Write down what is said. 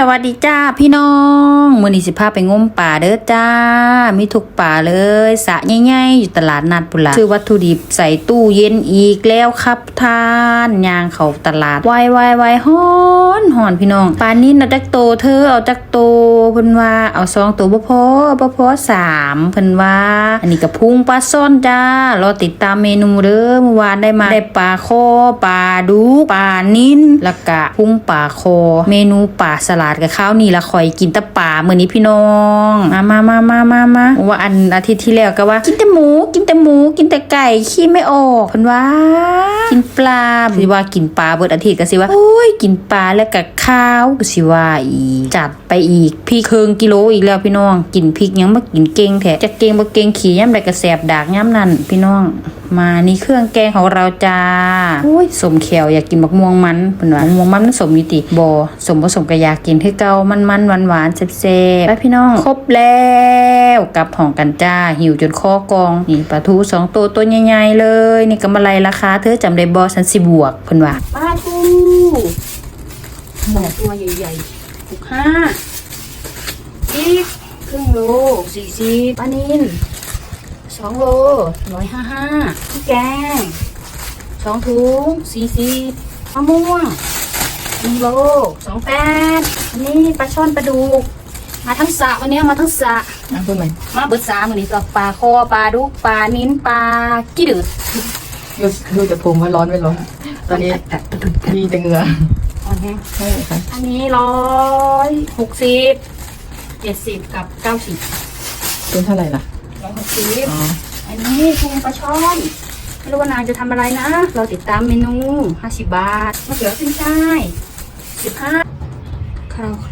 สวัสดีจ้าพี่น้องมื้อนี้สิพาไปงมป่าเด้อจ้า มีทุกป่าเลยสะใหญ่ๆอยู่ตลาดนัดปุนละซื้อวัตถุดิบใส่ตู้เย็นอีกแล้วครับท่านยางเขาตลาดไวไวไวๆฮ้อนฮอนพี่น้องป่านนี้นะจักโตเธอเอาจักโตเพิ่นว่าเอาสองตัวบ่พอบ่พอสามเพิ่นว่า อันนี้ก็พุงปลาซ่อนจ้ารอติดตามเมนูเด้อเมื่อวานได้มาได้ปลาคอปลาดุกปลานิ้นแล้วก็พุงปลาคอ เมนูปลาสลัดกับข้าวนี่ละคอยกินแต่ปลามื้อนี้พี่น้องมามามามามามาว่าอันอาทิตย์ที่แล้วก็ว่า กินแต่หมู กินแต่หมู กินแต่ไก่ขี้ไม่ออกเพิ่นว่า กินปลาสิว่ากินปลาเบิดอาทิตย์ก็สิว่าโอ้ยกินปลาแล้วก็ข้าวก็สิว่าอีจัดไปอีกพี่เคิงกิโลอีกแล้วพี่น้อง กินพริกยังมากินเก่งแท้จะเก่งบ่เก่งขี่ย่ำใดก็แสบดากย่ำนั่นพี่น้อง มานี่เครื่องแกงของเราจ้าโอ้ยสมแขวอยากกินบักม่วงมันเพิ่นว่ามะม่วงมันมันสมอยู่ติบ่สมบ่สมก็อยากกินคือเก่ามันมันหวานหวานๆแซ่บๆไปพี่น้องครบแล้วกลับห้องกันจ้าหิวจนคอกอง นี่ปลาทูสองตัวตัวใหญ่ๆเลย นี่กำไรราคาเธอจำได้บ่ฉันสิบวกเพิ่นว่าปลาทูตัวใหญ่ๆหกห้าอีกครึ่งโลสี่สิบปลานิน สองโลร้อยห้าห้าพี่แกงสองถุงสี่สิบมะม่วงหนึ่งโลสองแปดอันนี้ปลาช่อนปลาดุกมาทั้งสระวันนี้มาทั้งสระอะพูดใหม่มาเบิดสามวันนี้ก็ปลาคอปลาดุกปลานิ้นปลากี้ดืดดูดูจากผมว่าร้อนไม่ร้อนตอนนี้มีแต่เหงื่ออ่อนแฮงใช่ค่ะอันนี้ร้อยหกสิบเจ็ดสิบกับเก้าสิบต้นเท่าไหร่ล่ะ ร้อยหกสิบอ๋ออันนี้พุงปลาช่อนไม่รู้ว่านางจะทำอะไรนะ เราติดตามเมนูห้าสิบบาทมะเขือขึ้นช่ายสิบห้าคราวค